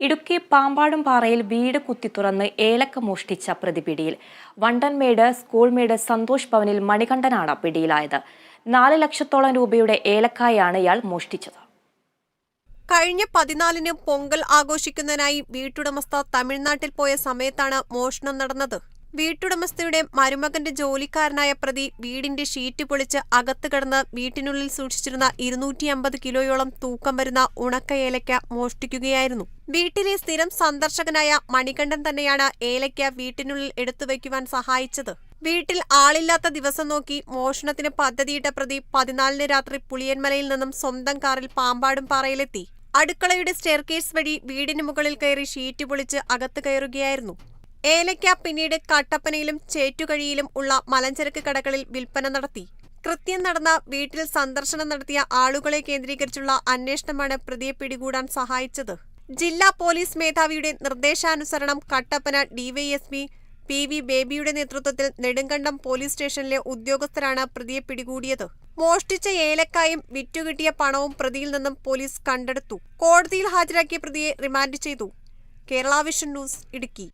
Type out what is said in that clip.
ഇടുക്കി പാമ്പാടും പാറയിൽ വീട് കുത്തി തുറന്ന് ഏലക്ക മോഷ്ടിച്ച പ്രതി പിടിയിൽ. വണ്ടൻമേട് സ്കൂൾമേട് സന്തോഷ് ഭവനിൽ മണികണ്ഠനാണ് പിടിയിലായത്. നാല് ലക്ഷത്തോളം രൂപയുടെ ഏലക്കായാണ് ഇയാൾ മോഷ്ടിച്ചത്. കഴിഞ്ഞ പതിനാലിന് പൊങ്കൽ ആഘോഷിക്കുന്നതിനായി വീട്ടുടമസ്ഥ തമിഴ്നാട്ടിൽ പോയ സമയത്താണ് മോഷണം നടന്നത്. വീട്ടുടമസ്ഥയുടെ മരുമകന്റെ ജോലിക്കാരനായ പ്രതി വീടിന്റെ ഷീറ്റ് പൊളിച്ച് അകത്ത് കിടന്ന് വീട്ടിനുള്ളിൽ സൂക്ഷിച്ചിരുന്ന ഇരുന്നൂറ്റി അമ്പത് കിലോയോളം തൂക്കം വരുന്ന ഉണക്ക ഏലയ്ക്ക മോഷ്ടിക്കുകയായിരുന്നു. വീട്ടിലെ സ്ഥിരം സന്ദർശകനായ മണികണ്ഠൻ തന്നെയാണ് ഏലയ്ക്ക വീട്ടിനുള്ളിൽ എടുത്തു വയ്ക്കുവാൻ സഹായിച്ചത്. വീട്ടിൽ ആളില്ലാത്ത ദിവസം നോക്കി മോഷണത്തിന് പദ്ധതിയിട്ട പ്രതി പതിനാലിന് രാത്രി പുളിയന്മലയിൽ നിന്നും സ്വന്തം കാറിൽ പാമ്പാടും പാറയിലെത്തി. അടുക്കളയുടെ സ്റ്റെയർകേസ് വഴി വീടിന് മുകളിൽ കയറി ഷീറ്റ് പൊളിച്ച് അകത്ത് കയറുകയായിരുന്നു. ഏലയ്ക്ക പിന്നീട് കട്ടപ്പനയിലും ചേറ്റുകഴിയിലും ഉള്ള മലഞ്ചരക്ക് കടകളിൽ വിൽപ്പന നടത്തി. കൃത്യം നടന്ന വീട്ടിൽ സന്ദർശനം നടത്തിയ ആളുകളെ കേന്ദ്രീകരിച്ചുള്ള അന്വേഷണമാണ് പ്രതിയെ പിടികൂടാൻ സഹായിച്ചത്. ജില്ലാ പോലീസ് മേധാവിയുടെ നിർദ്ദേശാനുസരണം കട്ടപ്പന ഡിവൈഎസ്പി പി വി ബേബിയുടെ നേതൃത്വത്തിൽ നെടുങ്കണ്ടം പോലീസ് സ്റ്റേഷനിലെ ഉദ്യോഗസ്ഥരാണ് പ്രതിയെ പിടികൂടിയത്. മോഷ്ടിച്ച ഏലക്കായും വിറ്റുകിട്ടിയ പണവും പ്രതിയിൽ നിന്നും പോലീസ് കണ്ടെടുത്തു. കോടതിയിൽ ഹാജരാക്കിയ പ്രതിയെ റിമാൻഡ് ചെയ്തു. Kerala vision news Idukki.